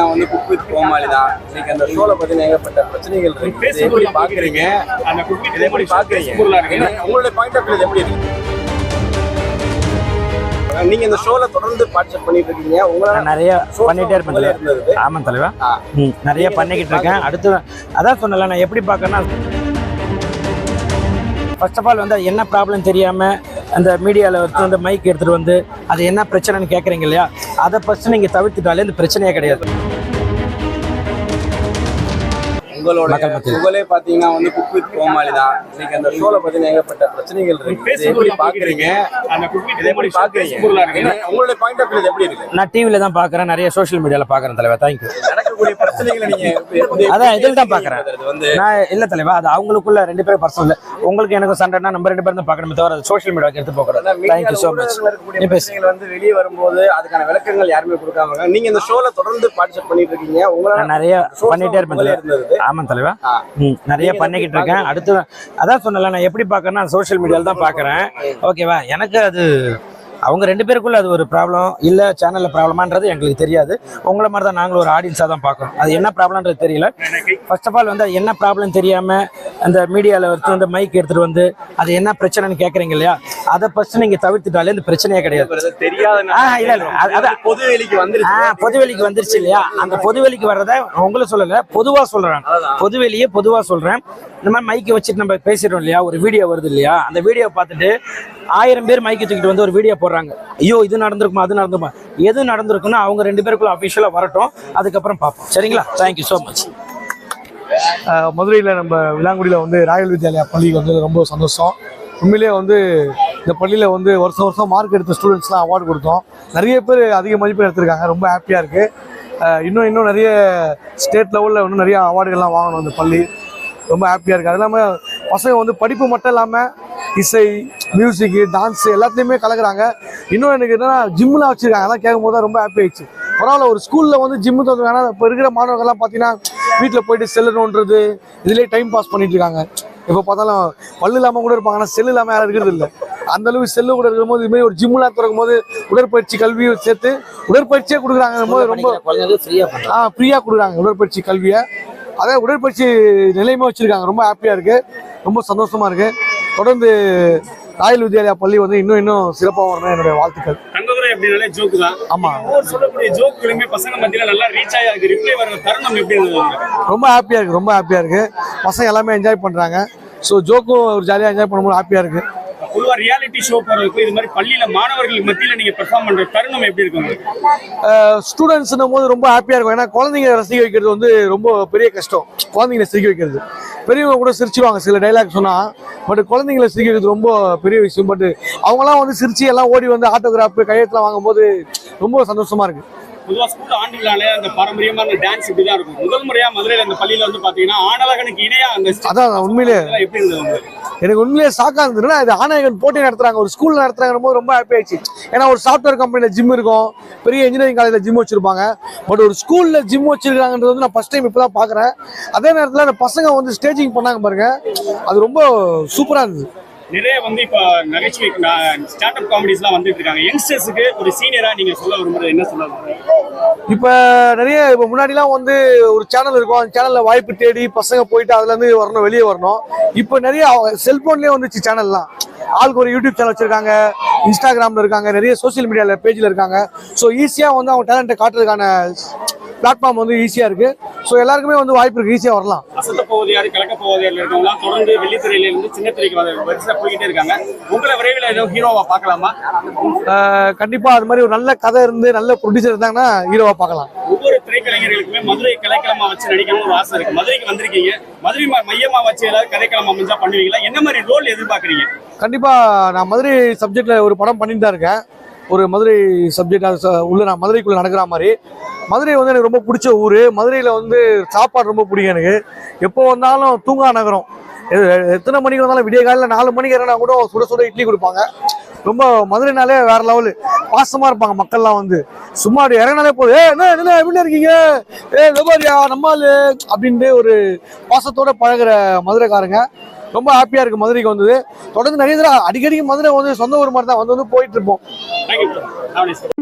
பாத்தீங்கன்னா வந்து cook with கோமாளி தான். இன்னைக்கு அந்த ஷோல பாத்தீங்கன்னா ஏகப்பட்ட பிரச்சனைகள் இருக்கு. இதை எப்படி பாக்குறீங்க? அந்த குக்கி இதை எப்படி பாக்குறீங்க? உங்களுடைய பாயிண்ட் ஆஃப் வியூ எப்படி இருக்கு? நீங்க இந்த ஷோல தொடர்ந்து பார்ட்டிசிபேட் பண்ணிட்டு இருக்கீங்க. உங்களால நான் நிறைய பண்ணிட்டே இருப்பேன் முதல்ல தலைவா. இருந்தது. ஆமாம் தலைவா. ஆ. ம், நிறைய பண்ணிக்கிட்டு இருக்கேன். அடுத்து அதான் சொன்னல நான் எப்படி பார்க்கறேன்னா ஃபர்ஸ்ட் ஆஃப் ஆல் வந்து என்ன ப்ராப்ளம் தெரியாம அந்த மீடியாவில் வந்து வந்து மைக் எடுத்துட்டு வந்து அது என்ன பிரச்சனைன்னு கேட்குறீங்க இல்லையா? அதை ஃபர்ஸ்ட் நீங்கள் தவிர்த்துட்டாலே இந்த பிரச்சனையே கிடையாது. உங்களோட. புகழே பாத்தீங்கன்னா வந்து குக் வித் கோமாளி தான். இன்னைக்கு அந்த ஷோல பாத்தீங்கன்னா ஏகப்பட்ட பிரச்சனைகள் இருக்கு. பாக்குறீங்க? அந்த எப்படி பாக்குறீங்க? உங்களுடைய பாயிண்ட் ஆஃப் வியூ எப்படி இருக்கு? நான் டிவியில் தான் பார்க்குறேன் நிறைய சோஷியல் மீடியாவில் பார்க்குறேன் தலைவா. தேங்க்யூ அதான் இதில் தான் பார்க்குறேன். அது வந்து நான் இல்லை தலைவா அது அவங்களுக்குள்ள ரெண்டு பேரும் பர்சனல் உங்களுக்கு எனக்கு சண்டைனா நம்ம ரெண்டு பேரும் தான் பார்க்கணுமே தவிர அது சோஷியல் மீடியாவுக்கு எடுத்து போகக்கூடாது தேங்க்யூ ஸோ மச் பிரச்சனைகள் வந்து வெளியே வரும்போது அதுக்கான விளக்கங்கள் யாருமே கொடுக்காம. நீங்க இந்த ஷோல தொடர்ந்து பார்ட்டிசிபேட் பண்ணிட்டு இருக்கீங்க. உங்களால நான் நிறைய பண்ணிட்டே இருப்பேன் முதல்ல தலைவா. நிறைய பண்ணிக்கிட்டு இருக்கேன். அடுத்து அதான் சொன்னல நான் எப்படி பார்க்கறேன்னா சோஷியல் மீடியாவில் தான் பார்க்குறேன். ஓகேவா எனக்கு அது அவங்க ரெண்டு பேருக்குள்ள அது ஒரு ப்ராப்ளம் இல்லை சேனலில் ப்ராப்ளமான்றது எங்களுக்கு தெரியாது. உங்களை மாதிரி தான் நாங்களும் ஒரு ஆடியன்ஸாக தான் பார்க்குறோம். அது என்ன ப்ராப்ளம்ன்றது தெரியல. ஃபர்ஸ்ட் ஆஃப் ஆல் வந்து அது என்ன ப்ராப்ளம் தெரியாமல் அந்த மீடியாவில் வந்து வந்து மைக் எடுத்துகிட்டு வந்து அது என்ன பிரச்சனைன்னு கேட்குறீங்க இல்லையா? அதை ஃபர்ஸ்ட் நீங்கள் தவிர்த்துட்டாலே இந்த பிரச்சனையே கிடையாது. தெரியாத ஆ, இல்ல, இல்ல. அது- அதான். பொது வெளிக்கு ஆ பொதுவெளிக்கு வந்துருச்சு இல்லையா? அந்த பொதுவெளிக்கு வர்றத உங்களை சொல்லல பொதுவா சொல்றேன். அதான். பொதுவெளியே பொதுவா சொல்றேன். இந்த மாதிரி மைக்கை வச்சுட்டு நம்ம பேசிடுறோம் இல்லையா? ஒரு வீடியோ வருது இல்லையா? அந்த வீடியோ பார்த்துட்டு ஆயிரம் பேர் மைக்கை தூக்கிட்டு வந்து ஒரு வீடியோ போடுறாங்க. ஐயோ இது நடந்திருக்குமா அது நடந்திருக்குமா? எது நடந்திருக்குன்னா அவங்க ரெண்டு பேருக்குள்ள அஃபிஷியலாக வரட்டும். அதுக்கப்புறம் பார்ப்போம். சரிங்களா? தேங்க்யூ ஸோ மச் மதுரையில் நம்ம விலாங்குடியில் வந்து ராயல் வித்யாலயா பள்ளிக்கு வந்து ரொம்ப சந்தோஷம். உண்மையிலேயே வந்து இந்த பள்ளியில் வந்து வருஷம் வருஷம் மார்க் எடுத்த ஸ்டூடெண்ட்ஸ்லாம் அவார்டு கொடுத்தோம். நிறைய பேர் அதிக மதிப்பெண் எடுத்திருக்காங்க. ரொம்ப ஹாப்பியாக இருக்குது இன்னும் இன்னும் நிறைய ஸ்டேட் லெவலில் இன்னும் நிறைய அவார்டுகள்லாம் வாங்கணும் இந்த பள்ளி. ரொம்ப ஹாப்பியாக இருக்குது அது இல்லாமல் பசங்க வந்து படிப்பு மட்டும் இல்லாமல் இசை மியூசிக்கு டான்ஸு எல்லாத்துலேயுமே கலக்குறாங்க. இன்னும் எனக்கு என்னன்னா ஜிம்லாம் வச்சுருக்காங்க. அதெல்லாம் கேட்கும்போது தான் ரொம்ப ஹாப்பி ஆயிடுச்சு. பரவாயில்ல ஒரு ஸ்கூலில் வந்து ஜிம்மு தந்துருக்காங்க இப்போ இருக்கிற மாணவர்கள்லாம் பார்த்தீங்கன்னா வீட்டில் போயிட்டு செல்லு நோண்டுறது இதுலேயே டைம் பாஸ் பண்ணிட்டு இருக்காங்க. எப்போ பார்த்தாலும் பல்லு இல்லாமல் கூட இருப்பாங்க. ஆனால் செல்லு இல்லாமல் யாரும் இருக்கிறது இல்லை. அந்த அளவுக்கு செல்லு கூட இருக்கும்போது இதுமாதிரி ஒரு ஜிம்லாம் திறக்கும் போது உடற்பயிற்சி கல்வியும் சேர்த்து உடற்பயிற்சியே கொடுக்குறாங்க. போது ரொம்ப ஆ ஃப்ரீயாக கொடுக்குறாங்க உடற்பயிற்சி கல்வியை. அதே உடற்பயிற்சி நிலையமே வச்சுருக்காங்க. ரொம்ப ஹாப்பியாக இருக்குது ரொம்ப சந்தோஷமாக இருக்குது தொடர்ந்து ராயல் வித்யாலயா பள்ளி வந்து இன்னும் இன்னும் சிறப்பாக வரணும். என்னுடைய வாழ்த்துக்கள். அப்படின்னாலே ஜோக்கு தான். ஆமா. ஒவ்வொரு சொல்லக்கூடிய ஜோக்குகளுமே பசங்க மத்தியில நல்லா ரீச் ஆகி அதுக்கு ரிப்ளை வர தருணம் எப்படி? ரொம்ப ஹாப்பியாக இருக்குது ரொம்ப ஹாப்பியாக இருக்குது பசங்க எல்லாமே என்ஜாய் பண்ணுறாங்க ஸோ ஜோக்கும் ஒரு ஜாலியாக என்ஜாய் பண்ணும்போது ஹாப்பியாக இருக்குது பொதுவா ரியாலிட்டி ஷோ போறதுக்கு இது மாதிரி பள்ளியில மாணவர்களுக்கு மத்தியில நீங்க பெர்ஃபார்ம் பண்ற தருணம் எப்படி இருக்கு உங்களுக்கு? ஸ்டூடெண்ட்ஸ்னும் போது ரொம்ப ஹாப்பியாக இருக்கும். ஏன்னா குழந்தைங்க ரசிக்க வைக்கிறது வந்து ரொம்ப பெரிய கஷ்டம். குழந்தைங்களை சிரிக்க வைக்கிறது. பெரியவங்க கூட சிரிச்சுவாங்க சில டைலாக் சொன்னால் பட் குழந்தைங்களை சிரிக்க வைக்கிறது ரொம்ப பெரிய விஷயம். பட் அவங்களாம் வந்து சிரிச்சு எல்லாம் ஓடி வந்து ஆட்டோகிராஃப் கையெழுத்துலாம் வாங்கும்போது ரொம்ப சந்தோஷமா இருக்கு. பொதுவா ஸ்கூல் ஆண்டு விழாலே அந்த பாரம்பரியமான டான்ஸ் இப்படிதான் இருக்கும். முதல் முறையா மதுரையில அந்த பள்ளியில வந்து பாத்தீங்கன்னா ஆணழகனுக்கு இணையா அந்த அதான் உண்மையிலே. எப்படி இருந்தது எனக்கு உண்மையிலேயே ஷாக்காக இருந்ததுன்னா இது ஆனாயகன் போட்டி நடத்துறாங்க ஒரு ஸ்கூல் நடத்துறாங்க போது ரொம்ப ஹாப்பி ஆயிடுச்சு. ஏன்னா ஒரு சாஃப்ட்வேர் கம்பெனியில் ஜிம் இருக்கும் பெரிய இன்ஜினியரிங் காலேஜில் ஜிம் வச்சிருப்பாங்க. பட் ஒரு ஸ்கூலில் ஜிம் வச்சிருக்காங்கன்றது வந்து நான் ஃபர்ஸ்ட் டைம் இப்போ தான் பார்க்குறேன் அதே நேரத்தில் அந்த பசங்க வந்து ஸ்டேஜிங் பண்ணாங்க பாருங்க. அது ரொம்ப சூப்பராக இருந்தது. நிறைய வந்து இப்ப நகைச்சுவை ஸ்டாண்டப் காமெடிஸ் எல்லாம் வந்துட்டு இருக்காங்க. யங்ஸ்டர்ஸுக்கு ஒரு சீனியரா நீங்க சொல்ல விரும்புறது என்ன சொல்ல விரும்புறீங்க? இப்போ நிறைய இப்போ முன்னாடிலாம் வந்து ஒரு சேனல் இருக்கும். அந்த சேனலில் வாய்ப்பு தேடி பசங்க போயிட்டு அதுலேருந்து வரணும் வெளியே வரணும். இப்போ நிறைய செல்ஃபோன்லேயே வந்துச்சு சேனல்லாம் ஆளுக்கு ஒரு யூடியூப் சேனல் வச்சிருக்காங்க இன்ஸ்டாகிராமில் இருக்காங்க நிறைய சோஷியல் மீடியாவில் பேஜில் இருக்காங்க. ஸோ ஈஸியாக வந்து அவங்க டேலண்ட்டை காட்டுறதுக்கான பிளாட்ஃபார்ம் வந்து ஈஸியாக இருக்குது ஸோ எல்லாருக்குமே வந்து வாய்ப்பு இருக்குது ஈஸியாக வரலாம். அசத்த போவது யாரு கலக்க போவது யாரு இருக்கவங்க தொடர்ந்து வெள்ளித்திரையில இருந்து சின்ன திரைக்கு வந்து வரிசையா போய்கிட்டே இருக்காங்க. உங்களை விரைவில் ஏதோ ஹீரோவா பார்க்கலாமா? ஆஹ் கண்டிப்பா அது மாதிரி ஒரு நல்ல கதை இருந்து நல்ல ப்ரொடியூசர் இருந்தாங்கன்னா ஹீரோவா பார்க்கலாம். ஒவ்வொரு திரைக்கலைஞர்களுக்குமே மதுரை கலைக்களமா வச்சு நடிக்கணும்னு ஒரு ஆசை இருக்கு. மதுரைக்கு வந்திருக்கீங்க. மதுரை ம- மையமா வச்சு ஏதாவது கதைக்களம் அமைஞ்சா பண்ணுவீங்களா? என்ன மாதிரி ரோல் எதிர்பார்க்கறீங்க? கண்டிப்பா நான் மதுரை சப்ஜெக்ட்ல ஒரு படம் பண்ணிட்டு தான் இருக்கேன். ஒரு மதுரை சப்ஜெக்ட் உள்ள நான் மதுரைக்குள்ள நடக்கிற மாதிரி. மதுரை வந்து எனக்கு ரொம்ப பிடிச்ச ஊர். மதுரையில் வந்து சாப்பாடு ரொம்ப பிடிக்கும் எனக்கு. எப்போ வந்தாலும் தூங்கா நகரம். எ- எத்தனை மணிக்கு வந்தாலும் விடிய காலையில் நாலு மணிக்கு இறங்கினா கூட சுட சுட இட்லி கொடுப்பாங்க. ரொம்ப மதுரைனாலே வேற லெவலு பாசமாக இருப்பாங்க மக்கள்லாம் வந்து. சும்மா அப்படி இறங்கினாலே போதும். ஏ என்ன என்ன எப்படி இருக்கீங்க? ஏ வெபாரியா நம்மாலு அப்படின்ட்டு ஒரு பாசத்தோட பழகுற மதுரைக்காரங்க. ரொம்ப ஹாப்பியாக இருக்குது மதுரைக்கு வந்தது. தொடர்ந்து நிறைய தடவை அடிக்கடிக்கு மதுரை வந்து சொந்த ஊர் மாதிரி தான். வந்து வந்து போயிட்டு இருப்போம். Thank you. Have a nice.